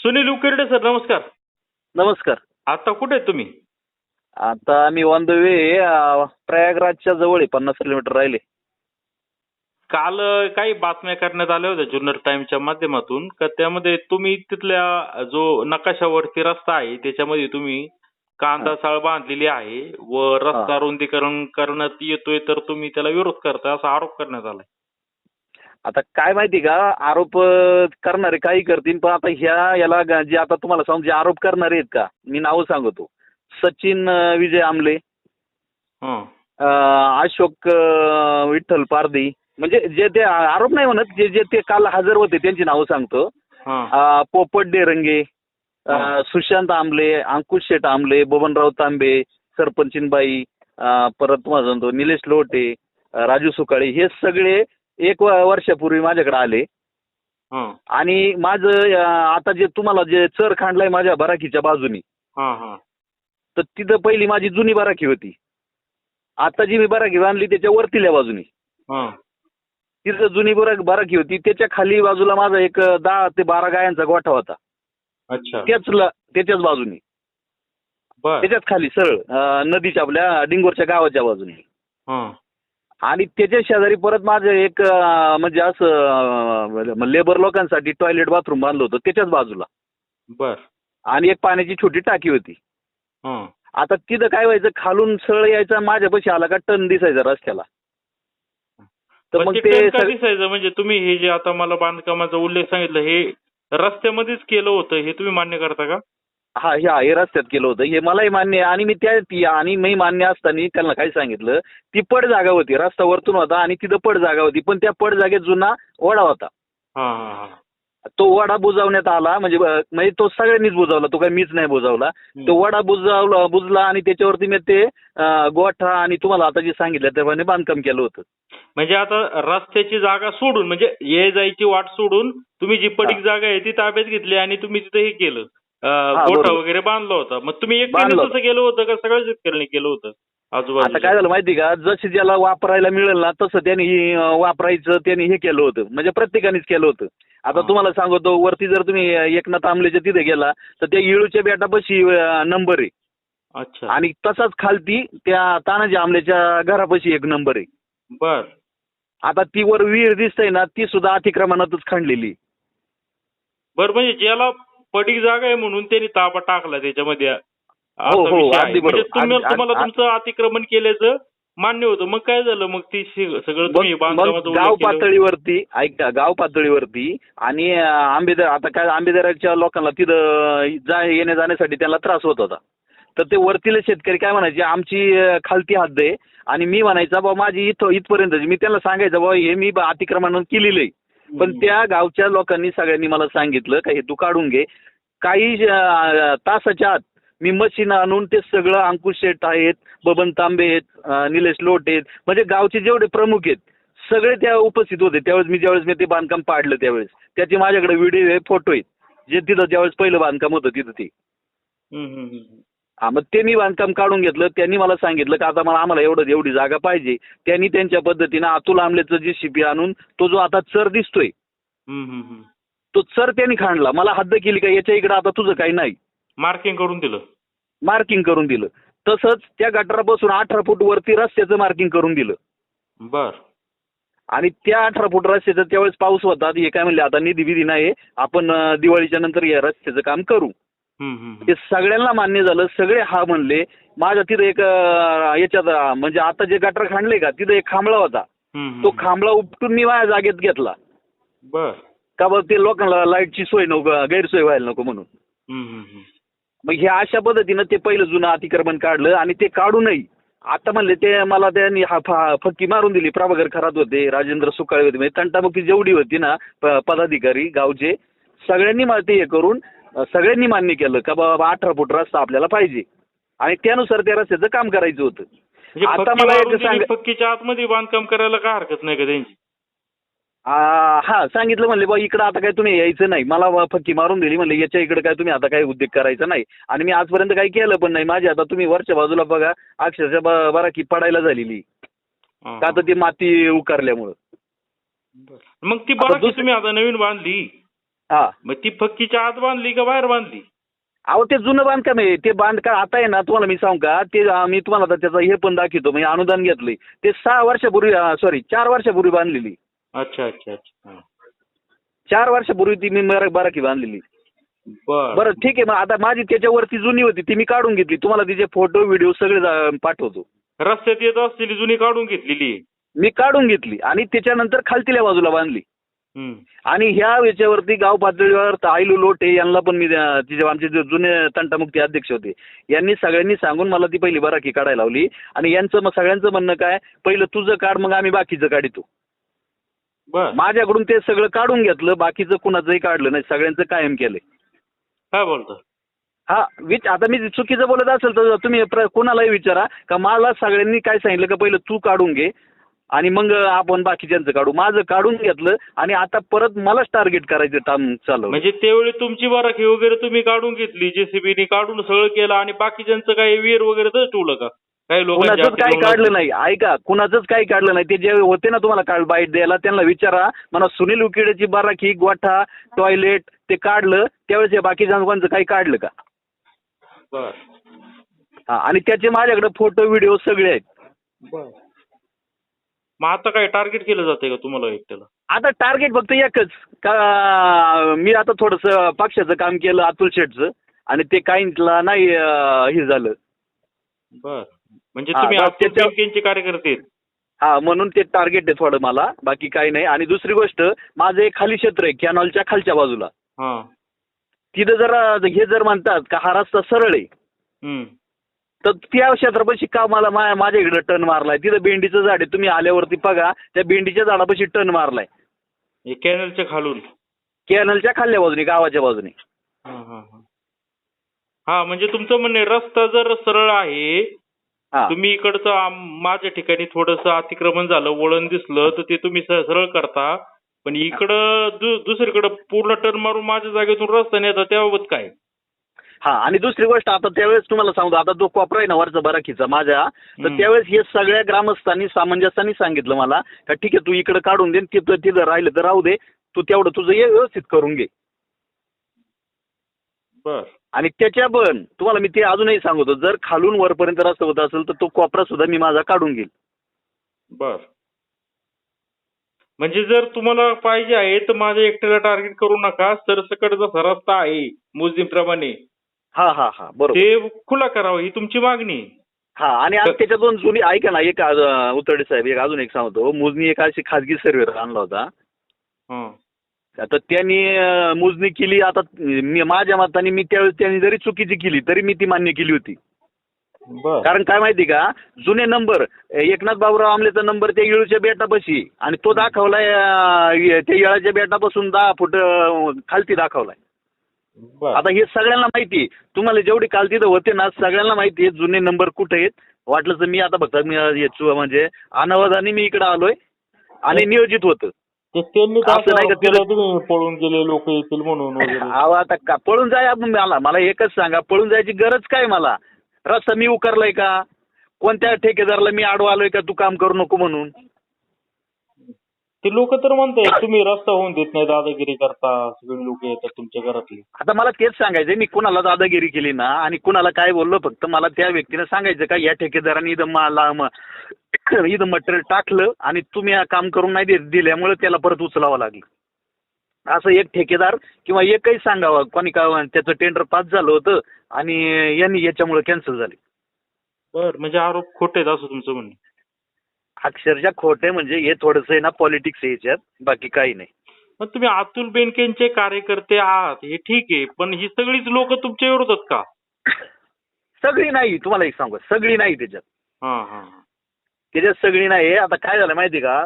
सुनील उकिरडे sir नमस्कार. नमस्कार. आता कुठे आहेत तुम्ही? आता आम्ही ऑन द वे प्रयागराजच्या जवळ आहे पन्नास किलोमीटर राहिले. काल अ, काही बातम्या करण्यात आल्या होत्या जुन्नर टाइमच्या माध्यमातून का त्यामध्ये तुम्ही तिथल्या जो नकाशावरती रस्ता आहे त्याच्यामध्ये तुम्ही कांदा चाळ बांधलेली आहे व रस्ता रुंदीकरण करण्यात येतोय तर तुम्ही त्याला विरोध करता असा आरोप करण्यात आलाय. आता काय माहिती का आरोप करणारे काही करतील पण आता ह्या याला ग- जे आता तुम्हाला सांगू जे आरोप करणारे आहेत का मी नावं सांगतो सचिन अं, विजय आमले हं. अं, अशोक अं, विठ्ठल पारधी म्हणजे जे ते आरोप नाही म्हणत जे जे ते काल हजर होते त्यांची नावं सांगतो हं. अं, पोपट डेरंगे अं, हा. सुशांत आमले अंकुश शेठ आमले बबनराव तांबे सरपंचीनबाई अं, परत तुम्हाला सांगतो निलेश लोटे अं, राजू सुकाळे हे सगळे एक व- वर्षापूर्वी माझ्याकडे आले. हं. आणि माझं अं, आता जे तुम्हाला जे चर खांडलाय माझ्या बराकीच्या बाजूनी हं, हं. तर तिथं पहिली माझी जुनी बराकी होती. आता जी मी बराकी बांधली त्याच्या वरतील्या बाजूनी. हं. तिथं जुनी बरा- बराकी होती. त्याच्याखाली बाजूला माझा एक अं, दहा ते बारा गायांचा गोठा होता. अच्छा. त्याच ल- त्याच्याच बाजूनी. बर. त्याच्याच खाली सरळ अं, नदीच्या आपल्या डिंगोरच्या गावाच्या बाजूनी. हं. आणि त्याच्या शेजारी परत माझं एक अं, म्हणजे असं लेबर लोकांसाठी टॉयलेट बाथरूम बांधलं होतं त्याच्याच बाजूला. बर. आणि एक पाण्याची छोटी टाकी होती. हं. आता तिथं काय व्हायचं खालून सळ यायचा माझ्यापाशी आला का टन दिसायचा रस्त्याला. तर मग ते ते सग- दिसायचं? म्हणजे तुम्ही हे जे आता मला बांधकामाचा उल्लेख सांगितलं हे रस्त्यामध्येच केलं होतं हे तुम्ही मान्य करता का? हा ह्या हे रस्त्यात केलं होतं. हे मलाही मान्य आहे. आणि मी त्या ती- आणि मी मान्य असताना त्यांना काय सांगितलं ती पड जागा होती. रस्ता वरतून होता आणि तिथं पड जागा होती. पण त्या पड जागेत जुना ओढा होता. हा हा हा. तो वडा बुजवण्यात आला. म्हणजे अं, म्हणजे तो सगळ्यांनीच बुजवला. तो काही मीच नाही बुजवला. तो वडा बुजवला बुजला आणि त्याच्यावरती मी ते अं, गोठा आणि तुम्हाला आता जे सांगितलं त्याप्रमाणे बांधकाम केलं होतं. म्हणजे आता रस्त्याची जागा सोडून म्हणजे ये जायची वाट सोडून तुम्ही जी पडीक हा. जागा आहे ती ताब्यात घेतली आणि तुम्ही तिथे हे केलं. हा, गोठा. वगैरे बांधला होता. मग तुम्ही एक बांधला तसं केलं होतं का? सगळ्या शेतकऱ्यांनी केलं होतं आता आजूबाजूला काय झालं माहिती का? जसं ज्याला वापरायला मिळेल ना तसं त्यांनी अं, वापरायचं त्यांनी हे केलं होतं. म्हणजे प्रत्येकानेच केलं होतं. आता हा. तुम्हाला सांगतो वरती जर तुम्ही एकनाथ आंबलेच्या तिथे गेला तर त्या इळूच्या बेटापाशी अं, नंबर आहे. अच्छा. आणि तसाच खालती त्या तानाजी आंबल्याच्या घरापाशी एक नंबर आहे. बर. आता ती वर विहीर दिसतंय ना ती सुद्धा अतिक्रमणातच खणलेली बर म्हणजे ज्याला पडीक जागा आहे म्हणून त्यांनी ताबा टाकला त्याच्यामध्ये असा हो, हो, विषय आहे. अगदी म्हणजे बरोबर. तुम्ही तुम्हाला तुमचं अतिक्रमण केल्याचं मान्य होतं मग काय झालं मग ती शि- सगळं तुम्ही मग बांधकामाचं मग गाव उल्लेख केलं. पातळीवरती ऐका गाव पातळीवरती आणि अं, आंबेदर आता काय आंबेदराच्या लोकांना तिथं जा येण्या जाण्यासाठी त्यांना त्रास होत होता तर ते वरतीले शेतकरी काय म्हणायचे आमची अं, खालती हद्द आहे आणि मी म्हणायचा बाबा माझी इथं इथपर्यंत मी त्यांना सांगायचं बाबा हे मी बा- अतिक्रमण केलेलं आहे पण त्या गावच्या लोकांनी सगळ्यांनी मला सांगितलं का हे तू काढून घे. काही तासाच्या आत मी मशीन आणून ते सगळं अंकुश शेठ आहेत बबन तांबे आहेत निलेश लोट आहेत म्हणजे गावचे जेवढे प्रमुख आहेत सगळे त्या उपस्थित होते. त्यावेळेस मी ज्यावेळेस मी ते बांधकाम पाडलं त्यावेळेस. त्याचे माझ्याकडे व्हिडिओ आहे फोटो आहेत. जे तिथं ज्यावेळेस पहिलं बांधकाम होतं तिथं ते. हा मग ते मी बांधकाम काढून घेतलं. त्यांनी मला सांगितलं की आता मला आम्हाला एवढं एवढी जागा पाहिजे. त्यांनी त्यांच्या पद्धतीनं अतुल आमलेचं जे शिपी आणून तो जो आता चर दिसतोय. तो चर त्यांनी खाणला मला हद्द केली का? याच्या इकडे आता तुझं काही नाही. मार्किंग करून दिलं. मार्किंग करून दिलं. तसंच त्या गटारापासून अठरा फूट वरती रस्त्याचं मार्किंग करून दिलं. बर. आणि त्या अठरा फूट रस्त्याचं त्यावेळेस पाऊस होता. हे काय म्हणले आता निधी बिधी नाही आपण दिवाळीच्या नंतर या रस्त्याचं काम करू. ते सगळ्यांना मान्य झालं. सगळे हा म्हणले माझ्या तिथं एक अं, याच्यात अं, म्हणजे आता जे गटर खांडले का तिथं एक खांबळा होता. तो. खांबळा उपटून मी माझ्या जागेत घेतला. बर. का बरं ते लोकांना लाईटची सोय नको गैरसोय व्हायला नको म्हणून. मग ह्या अशा पद्धतीनं ते पहिलं जुनं अतिक्रमण काढलं आणि ते काढूनही आता म्हणले ते मला त्यांनी हा फा- फक्की मारून दिली. प्रभाकर खरात होते राजेंद्र सुकाळे होते. म्हणजे तंटामुक्ती जेवढी होती ना प- पदाधिकारी गावचे सगळ्यांनी मला ते हे करून सगळ्यांनी मान्य केलं का बाबा अठरा फूट रस्ता आपल्याला पाहिजे. आणि त्यानुसार त्या रस्त्याचं काम करायचं होतं. म्हणजे आता मला एक सांग आतमध्ये बांधकाम करायला काय हरकत नाही का त्यांची? हा सांगितलं म्हणले बा इकडं आता काय तुम्ही यायचं नाही. मला फक्की मारून दिली म्हणले याच्या इकडे काय तुम्ही आता काही उद्योग करायचा नाही. आणि मी आजपर्यंत काही केलं पण नाही. माझी आता तुम्ही वरच्या बाजूला बघा अक्षरशः बरा की पडायला झालेली. का तर ती माती उकारल्यामुळं. मग ती तुम्ही आता नवीन बांधली. हा. मग ती फक्कीच्या आत बांधली का बाहेर बांधली? अहो ते जुनं बांधकाम आहे. ते बांधकाम आता आहे ना तुम्हाला मी सांगू का? ते मी तुम्हाला आता त्याचं हे पण दाखवतो. म्हणजे अनुदान घेतलंय. ते सहा वर्षापूर्वी सॉरी चार वर्षापूर्वी बांधलेली. अच्छा अच्छा अच्छा. हा. चार वर्षापूर्वी ती मी मरा- बाराकी बांधलेली. बर. बरं ठीक आहे. मग आता माझी त्याच्यावरती जुनी होती. ती मी काढून घेतली. तुम्हाला तिचे फोटो व्हिडिओ सगळे जा- पाठवतो. रस्त्यात येत असलेली जुनी काढून घेतलेली. मी काढून घेतली. आणि त्याच्यानंतर खालतील्या बाजूला बांधली. आणि ह्या याच्यावरती गाव पातळीवर आईलू लोटे यांना पण मी तिचे आमचे जे जुने तंटामुक्ती अध्यक्ष होते यांनी सगळ्यांनी सांगून मला ती पहिली बराकी काढायला लावली. आणि यांचं मग सगळ्यांचं म्हणणं काय पहिलं तुझं काढ मग आम्ही बाकीचं काढितो माझ्याकडून ते सगळं काढून घेतलं बाकीचं कुणाचंही काढलं नाही सगळ्यांचं कायम केलंय. काय बोलतो? हा विच आता मी चुकीचं बोलत असेल तर तुम्ही कोणालाही विचारा का मला सगळ्यांनी काय सांगितलं का पहिलं तू काढून घे आणि मग आपण बाकीच्यांचं काढू. माझं काढून घेतलं आणि आता परत मलाच टार्गेट करायचं काम चालू. म्हणजे त्यावेळी तुमची बराकी वगैरे तुम्ही काढून घेतली जेसीबीने काढून सगळं केलं आणि बाकीच्यांचं काही विहीर वगैरे तर ठेवलं का? काही कुणाचंच काही काढलं नाही. ऐका कुणाचंच काही काढलं नाही. ते जे होते ना तुम्हाला काढ बाईट द्यायला त्यांना विचारा. मला सुनील उकिडेची बाराकी गोठा टॉयलेट ते काढलं. त्यावेळेस या बाकीच्या लोकांचं काही काढलं का? बर. आणि त्याचे माझ्याकडे फोटो व्हिडिओ सगळे आहेत. मग आता काय टार्गेट केलं जाते का तुम्हाला एकट्याला? आता टार्गेट फक्त एकच. का मी आता थोडंसं पक्षाचं काम केलं अतुल शेठचं आणि ते काहींला नाही अं, हे झालं. बर. म्हणजे हा, तुम्ही तर अतुल त्याच्या- बेनकेंचे कार्यकर्ते आहेत. हा म्हणून ते टार्गेट आहे थोडं मला बाकी काही नाही. आणि दुसरी गोष्ट माझं एक खाली क्षेत्र आहे कॅनॉलच्या खालच्या बाजूला. हा. तिथं जर हे जर म्हणतात का हा रस्ता सरळ आहे. हम्म. तर त्या क्षेत्रापाशी का मला मा- माझ्या इकडे टर्न मारलाय? तिथं भेंडीचं झाड आहे तुम्ही आल्यावरती बघा त्या भेंडीच्या झाडापाशी टर्न मारलाय. हे कॅनलच्या खालून. कॅनलच्या खाल्ल्या बाजूने गावाच्या बाजूने. हा हा हा. हा म्हणजे तुमचं म्हणणं रस्ता जर सरळ आहे हा. तुम्ही इकडचं आम- माझ्या ठिकाणी थोडस अतिक्रमण झालं वळण दिसलं तर ते तुम्ही स- सरळ करता. पण इकडं दु- दुसरीकडं पूर्ण टर्न मारून माझ्या जागेतून रस्ता नेता त्याबाबत काय? हा आणि दुसरी गोष्ट आता त्यावेळेस तुम्हाला सांगतो आता जो कोपरा आहे ना वरचा बराकीचा माझ्या तर. त्यावेळेस हे सगळ्या ग्रामस्थांनी सामंजस्याने सांगितलं मला का ठीक आहे तू इकडे काढून दे तिथं तिथं राहिलं तर राहू दे तू तेवढं तुझं हे व्यवस्थित करून घे. बर. आणि त्याच्या पण तुम्हाला मी ते अजूनही सांगतो जर खालून वरपर्यंत रस्ता होत असेल तर तो कोपरा सुद्धा मी माझा काढून घेईल. बर. म्हणजे जर तुम्हाला पाहिजे आहे तर माझ्या एकट्याला टार्गेट करू नका सरसकट जसा रस्ता आहे मोजणीप्रमाणे. हा हा हा बरोबर. ते खुला करावा ही तुमची मागणी आहे. हा आणि आज त्याच्यातून जुनी ऐका ना एक अं, उतरडे साहेब एक अजून एक सांगतो. मोजणी एक अशी खाजगी सर्व्हे आणला होता. हं. आता त्यांनी अं, मोजणी केली आता मी माझ्या मताने मी त्यावेळेस त्यांनी जरी चुकीची केली तरी मी ती मान्य केली होती. बर. कारण काय माहिती का जुने नंबर एकनाथ बाबूराव आमलेचा नंबर त्या येळूच्या बेटापाशी आणि तो दाखवलाय अं, ये- त्या येळाच्या बेटापासून दहा फूट अं, खालती दाखवलाय. आता हे सगळ्यांना माहिती आहे. तुम्हाला जेवढी काल तिथं होते ना सगळ्यांना माहिती आहे जुने नंबर कुठे आहेत. वाटलं तर मी आता फक्त मी याचू म्हणजे अनावधानी मी इकडे आलोय आणि नियोजित होतं. त्यांनी असं नाही का तिथं- पळून गेले लोक येतील म्हणून अहो आता का पळून जाय मला मला एकच सांगा पळून जायची गरज काय मला? रस्ता मी उकारलाय का? कोणत्या ठेकेदाराला मी आडवा आलोय का तू काम करू नको म्हणून? ते लोक तर म्हणतात तुम्ही रस्ता होऊन देत नाही दादागिरी करता सगळे लोक येतात तुमच्या घरातले. आता मला तेच सांगायचं मी कुणाला दादागिरी केली ना आणि कुणाला काय बोललो फक्त मला त्या व्यक्तीने सांगायचं का या ठेकेदाराने इथं मला म- इथं मटेरियल टाकलं आणि तुम्ही हा काम करून नाही दे- दिल्यामुळे त्याला परत उचलावं लागलं. असं एक ठेकेदार किंवा एकही सांगावं कोणी का त्याचं टेंडर पास झालं होतं आणि यांनी याच्यामुळे कॅन्सल झाले. बर म्हणजे आरोप खोटे आहेत असं तुमचं म्हणणं. अक्षरशः खोटे म्हणजे हे थोडंसं आहे ना पॉलिटिक्स आहे याच्यात बाकी काही नाही. मग तुम्ही अतुल बेनकेंचे कार्यकर्ते आहात हे ठीक आहे पण ही सगळीच लोक तुमच्या विरोधात का? सगळी नाही तुम्हाला एक सांगू सगळी नाही त्याच्यात. हा हा त्याच्यात सगळी नाही आता काय झालं माहिती का?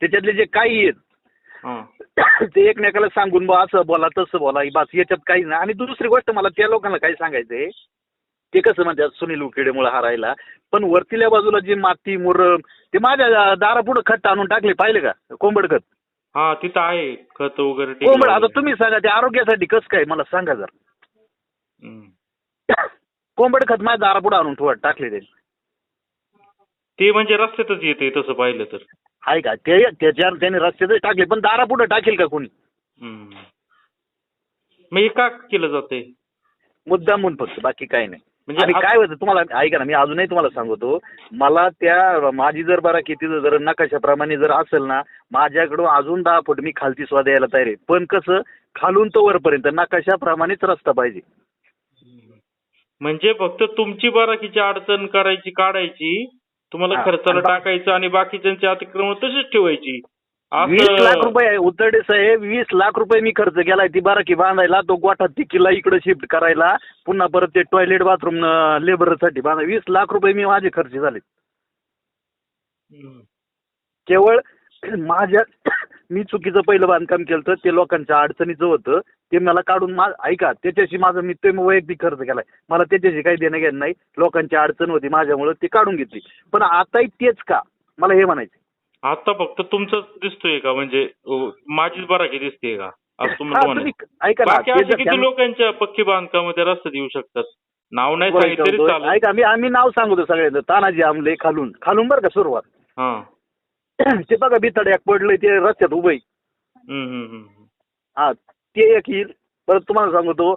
त्याच्यातले जे काही आहेत हा. ते एकमेकाला सांगून बा असं बोला तसं बोला बस याच्यात काही नाही. आणि दुसरी गोष्ट मला त्या लोकांना काय सांगायचंय ते कसं म्हणतात सुनील उकिडेमुळे हारायला पण वरतील्या बाजूला जी माती मुरम ते माझ्या दारापुढं खत आणून टाकले पाहिले का? कोंबड खत. हा तिथं आहे खत वगैरे कोंबड आता. तुम्ही सांगा ते आरोग्यासाठी कसं काय? मला सांगा जर. हम्म. कोंबड खत माझ्या दारापुढं आणून ठेवा टाकले ते ते म्हणजे रस्त्यातच येते तसं पाहिलं तर. आहे का? ते त्याच्यावर त्याने रस्त्यातच टाकले पण दारापुढं टाकेल का कोणी? हम्म. मग हे का केलं जाते मुद्दाम म्हणून फक्त बाकी काही नाही. म्हणजे काय होतं तुम्हाला ऐका ना मी अजूनही तुम्हाला सांगतो मला त्या माझी जर बरा किती जर नकाशाप्रमाणे जर असेल ना माझ्याकडून अजून दहा फूट मी खालती सुद्धा द्यायला तयार आहे. पण कसं खालून तो वरपर्यंत नकाशाप्रमाणेच रस्ता पाहिजे. म्हणजे फक्त तुमची बाराकीची अडचण करायची काढायची तुम्हाला खर्चाला टाकायचं आणि बाकीच्यांची अतिक्रमण तशीच ठेवायची. वीस लाख रुपये उतरडे साहेब वीस लाख रुपये मी खर्च केलाय ती बाराकी बांधायला तो गोठा तिकीला इकडे शिफ्ट करायला पुन्हा परत ते टॉयलेट बाथरूम लेबरसाठी बांधा वीस लाख रुपये मी माझे खर्च झाले. केवळ माझ्या मी चुकीचं पहिलं बांधकाम केलं तर ते लोकांच्या अडचणीचं होतं ते मला काढून मा ऐका त्याच्याशी माझं मी ते वैयक्तिक खर्च केलाय. मला त्याच्याशी काही देणं घेणं नाही लोकांची अडचण होती माझ्यामुळे ते काढून घेतली. पण आताही तेच का? मला हे म्हणायचं आता फक्त तुमचंच दिसतोय का? म्हणजे माझीच बाराकी दिसतेय का? असं तुम्हाला. ऐका ना बाकी ते असे जर किती लोकांच्या पक्की बांधकामामध्ये रस्त्यात येऊ शकतात? नाव नाही सांगितलं तरी सांगतो. चालेल. ऐका मी आम्ही नाव सांगतो सगळ्यांचं तानाजी आमले खालून. खालून बरं का सुरुवात. हा. ते बघा बितड एक पडलंय ते रस्त्यात उभं आहे. हम्म, हम्म, हम्म. हा ते एक येईल. परत तुम्हाला सांगतो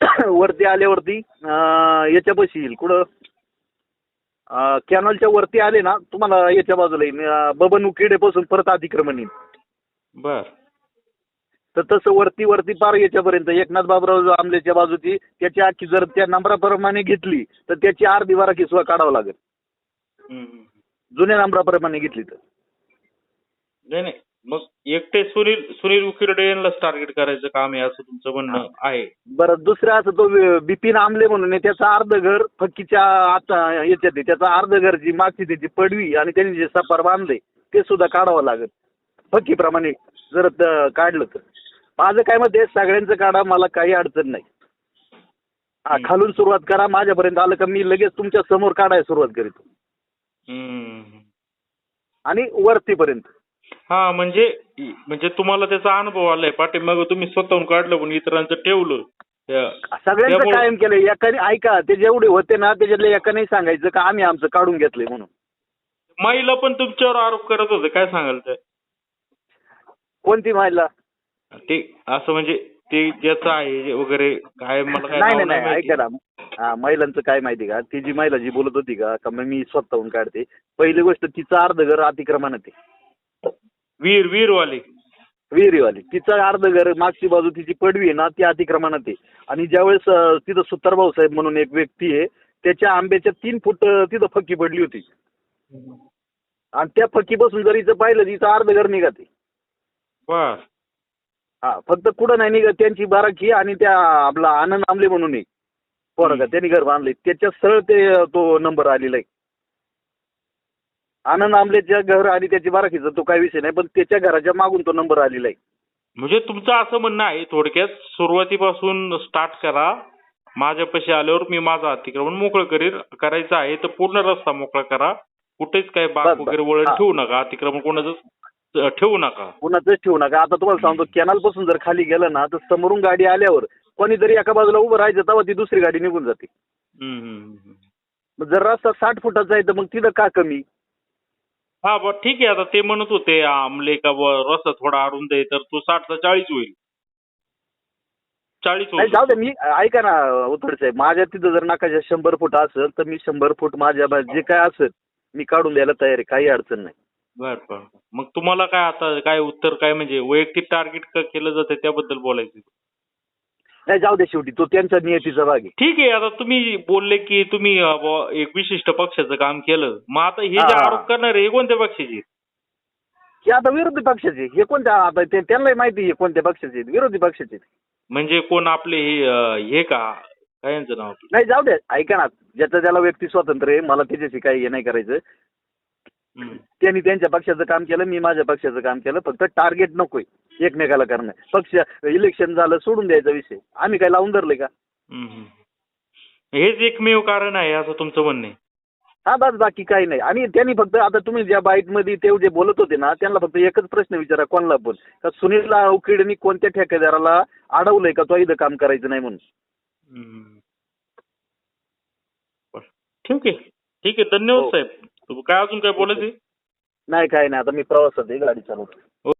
वरती आल्यावरती अं, याच्यापाशी येईल. कुठं? कॅनलच्या वरती आले ना तुम्हाला याच्या बाजूला येईल बबन उकिडेपासून परत अतिक्रमण येईल बर. तर तसं वरती वरती पार याच्यापर्यंत. एकनाथ बाबराव आमलेच्या बाजूची त्याची आखी जर त्या नंबराप्रमाणे घेतली तर त्याची अर्धी बारा किसवा काढावं लागेल. जुन्या नंबराप्रमाणे घेतली तर. नाही नाही. मग एकटे सुनील सुनील उकिरडे यांनाच टार्गेट करायचं काम आहे असं तुमचं म्हणणं आहे. बरं दुसरं असं तो बिपिन आमले म्हणून आहे त्याचा अर्ध घर फक्कीच्या आता याच्यात आहे त्याचा अर्ध घर जी मागची त्याची पडवी आणि त्यांनी जे सपार बांधले ते सुद्धा काढावं लागेल. फक्कीप्रमाणे जर त- काढलं तर. माझं काय मत आहे सगळ्यांचं काढा मला काही अडचण नाही. हा हम्म. खालून सुरुवात करा माझ्यापर्यंत आलं का मी लगेच तुमच्यासमोर काढायला सुरुवात करीतो. हम्म. आणि वरतीपर्यंत. हा म्हणजे म्हणजे तुम्हाला त्याचा अनुभव आलाय. पाठीमागं तुम्ही स्वतःहून काढलं पण इतरांचं ठेवलं. या- सगळ्यांचं त्यामुळं- कायम केलं एकाने ऐका ते जेवढे होते ना त्याच्यातले एकाने सांगायचं का आम्ही आमचं काढून घेतलंय म्हणून. माईला पण तुमच्यावर आरोप करत होते. काय सांगाल ते? कोणती महिला ते असं म्हणजे ते ज्याचं आहे वगैरे काय मला काय नाही नाव नाही नाही माहिती. ऐका ना. हा, महिलांचं काय माहिती का? ती जी महिला जी बोलत होती का का मग मी स्वतःहून काढते. पहिली गोष्ट तिचं अर्ध घर अतिक्रमणात आहे. वीर वीरवाले. विहिरीवाली तिचं अर्ध घर मागची बाजू तिची पडवी आहे ना ती अतिक्रमणात आहे. आणि ज्यावेळेस अं, तिथं सुत्तारभाऊ साहेब म्हणून एक व्यक्ती आहे त्याच्या आंब्याच्या तीन फूट अं, तिथं फक्की पडली होती. आणि त्या फक्कीपासून जर इथं पाहिलं तिचं अर्ध घर निघते. बर. हा फक्त कुठं नाही निघत त्यांची बाराकी आणि त्या आपला आनंद आमले म्हणून एक पोरगा. त्यांनी घर बांधले त्याच्या सरळ ते अं, तो नंबर आलेला आहे. आनंद आमलेच्या घर आणि त्याची बाराकीचा तो काही विषय नाही पण त्याच्या घराच्या मागून तो नंबर आलेला आहे. म्हणजे तुमचं असं म्हणणं आहे थोडक्यात सुरुवातीपासून स्टार्ट करा. माझ्यापाशी आल्यावर मी माझं अतिक्रमण मोकळं करील करायचं आहे तर पूर्ण रस्ता मोकळा करा. कुठेच काय बस, बाग बस. वगैरे वळण हा. ठेवू नका. अतिक्रमण कोणाचं ठेवू नका. कुणाचंच ठेवू नका. आता तुम्हाला सांगतो कॅनलपासून जर खाली गेलं ना तर समोरून गाडी आल्यावर कोणीतरी एका बाजूला उभं राहायचं तेव्हा ती दुसरी गाडी निघून जाते. हम्म, हम्म, हम्म. मग जर रस्ता साठ फुटाचा आहे तर मग तिथं का कमी? हा बरं ठीक आहे. आता ते म्हणत होते आमले का बुवा रस्ता थोडा अरुंद आहे तर तो साठचा चाळीस होईल. चाळीस नाही होईल. जाऊ दे मी ऐका ना उथड साहेब. माझ्या तिथं जर नाकाच्या शंभर फूट असेल तर मी शंभर फूट माझ्या बा- जे काय असेल मी काढून द्यायला तयार आहे. काही अडचण नाही. बर बर. मग तुम्हाला काय आता काय उत्तर काय म्हणजे वैयक्तिक टार्गेट केलं जाते त्याबद्दल बोलायचं नाही जाऊ दे शेवटी. तो त्यांच्या नियतीचा भाग आहे. ठीक आहे आता तुम्ही बोलले की तुम्ही अं, एक विशिष्ट पक्षाचं काम केलं. मग आता हे जे हा, हा. आरोप करणारे हे कोणत्या पक्षाचे? आहेत? की आता विरोधी पक्षाचे. हे कोणत्या आता ते- त्यांनाही माहिती आहे कोणत्या पक्षाचे आहेत. विरोधी पक्षाचे आहेत. म्हणजे कोण आपले हे अं, हे का? काय यांचं नाव नाही जाऊ दे. ऐका ना. ज्याचं त्याला व्यक्ती स्वातंत्र्य आहे मला त्याच्याशी काही हे नाही करायचं. हम्म. त्यांनी त्यांच्या पक्षाचं काम केलं मी माझ्या पक्षाचं काम केलं. फक्त टार्गेट नकोय. एकमेकाला करणं. पक्ष इलेक्शन झालं सोडून द्यायचा विषय. आम्ही काय लावून धरले का. हेच एकमेव कारण आहे असं तुमचं म्हणणं. हा बस बाकी काही नाही. आणि त्यांनी फक्त आता तुम्ही ज्या बाईटमध्ये ते जे बोलत होते ना त्यांना फक्त एकच प्रश्न विचारा कोणाला पण. का सुनील उकिडनी कोणत्या ठेकेदाराला अडवलंय का तो इथं काम करायचं नाही म्हणून. ठीक आहे. ठीक आहे. धन्यवाद हो. साहेब. काय अजून काय बोलायचं नाही काय नाही. आता मी प्रवासात आहे गाडी चालवतो